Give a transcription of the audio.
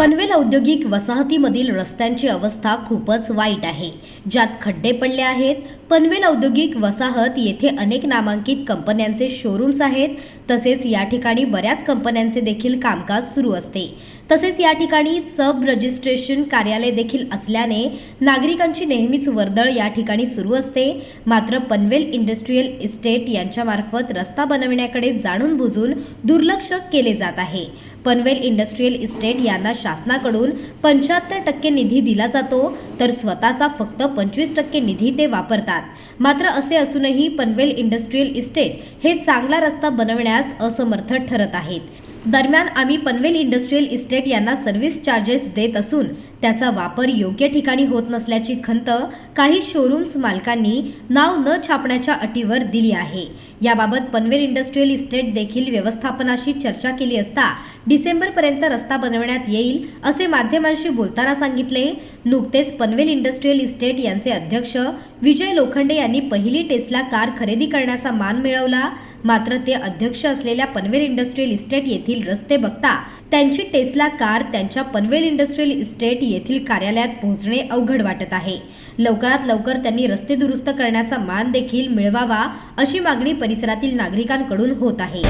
पनवेल औद्योगिक वसाहतीमधील रस्त्यांची अवस्था खूपच वाईट आहे. ज्यात खड्डे पडले आहेत. पनवेल औद्योगिक वसाहत येथे अनेक नामांकित कंपन्यांचे शोरूम्स आहेत. तसेच या ठिकाणी बऱ्याच कंपन्यांचे देखील कामकाज सुरू असते. तसेच या ठिकाणी सब रजिस्ट्रेशन कार्यालय देखील असल्याने नागरिकांची नेहमीच वर्दळ या ठिकाणी सुरू असते. मात्र पनवेल इंडस्ट्रीयल इस्टेट यांच्यामार्फत रस्ता बनविण्याकडे जाणून बुजून दुर्लक्ष केले जात आहे. पनवेल इंडस्ट्रीयल इस्टेट यांना शासनाकडून पंच्याहत्तर टक्के निधी दिला जातो तर स्वतःचा फक्त पंचवीस टक्के निधी ते वापरतात. मात्र असे असूनही पनवेल इंडस्ट्रीयल इस्टेट हे चांगला रस्ता बनवण्यास असमर्थ ठरत आहेत. दरम्यान आम्ही पनवेल इंडस्ट्रीयल इस्टेट यांना सर्व्हिस चार्जेस देत असून त्याचा वापर योग्य ठिकाणी होत नसल्याची खंत काही शोरूम्स मालकांनी नाव न छापण्याच्या अटीवर दिली आहे. याबाबत पनवेल इंडस्ट्रीयल इस्टेट देखील व्यवस्थापनाशी चर्चा केली असता डिसेंबरपर्यंत रस्ता बनवण्यात येईल असे माध्यमांशी बोलताना सांगितले. नुकतेच पनवेल इंडस्ट्रीयल इस्टेट यांचे अध्यक्ष विजय लोखंडे यांनी पहिली टेस्ला कार खरेदी करण्याचा मान मिळवला. मात्र ते अध्यक्ष असलेल्या पनवेल इंडस्ट्रीयल इस्टेट येथील रस्ते बघता त्यांची टेस्ला कार त्यांच्या पनवेल इंडस्ट्रीयल इस्टेट येथील कार्यालयात पोहोचणे अवघड वाटत आहे. लवकरात लवकर त्यांनी रस्ते दुरुस्त करण्याचा मान देखील मिळवावा अशी मागणी परिसरातील नागरिकांकडून होत आहे.